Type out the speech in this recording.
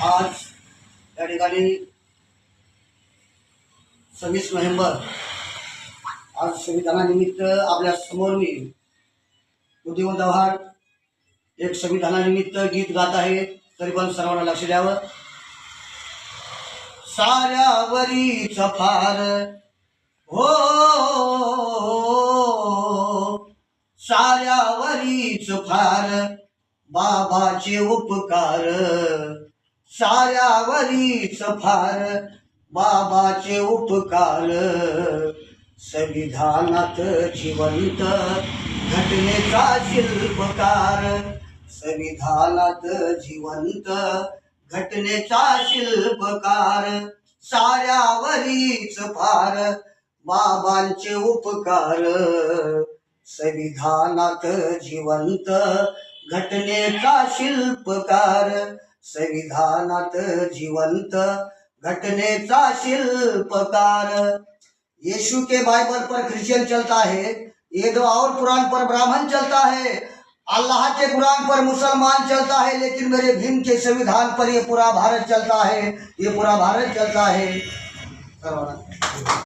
आज या ठिकाणी सव्वीस नोव्हेंबर आज संविधानानिमित्त आपल्यासमोर मी उद्योगवंत आव्हाड एक संविधानानिमित्त गीत गात आहे तरी पण सर्वांना लक्ष द्यावं. साऱ्यावरी फार हो साऱ्यावरीच फार बाबाचे उपकार. साऱ्यावरी फार बाबाचे उपकार. संविधानात जिवंत घटनेचा शिल्पकार. संविधानात जिवंत घटनेचा शिल्पकार. साऱ्यावरीच फार बाबांचे उपकार. संविधानात जिवंत घटनेचा शिल्पकार. संविधानात जिवंत घटनेचा शिल्पकार. यीशु के बाइबल पर क्रिश्चियन चलता है ये दो और कुरान पर ब्राह्मण चलता है अल्लाह के कुरान पर मुसलमान चलता है लेकिन मेरे भीम के संविधान पर ये पूरा भारत चलता है ये पूरा भारत चलता है।